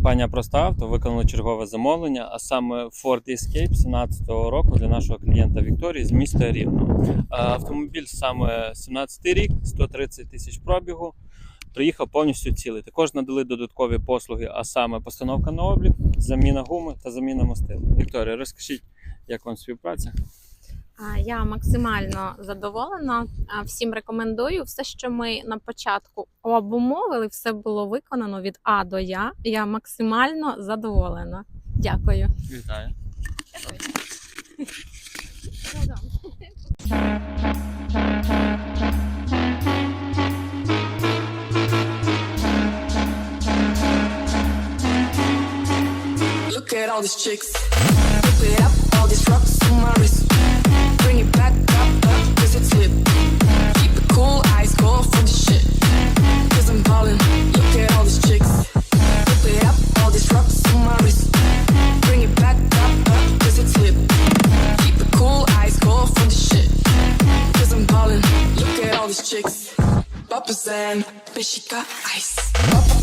Компанія Просто Авто виконала чергове замовлення, а саме Ford Escape 17-го року для нашого клієнта Вікторії з міста Рівного. Е, Автомобіль саме 17 рік, 130 тисяч пробігу. Приїхав повністю цілий. Також надали додаткові послуги, а саме постановка на облік, заміна гуми та заміна мастил. Вікторія, розкажіть, як вам співпраця? Я максимально задоволена. Всім рекомендую все, що ми на початку обумовили, все було виконано від А до Я. Я максимально задоволена. Дякую. Вітаю. Look at all these chicks. Up, all these rocks all these chicks. Bubbles and Beşika Ice. Bubbles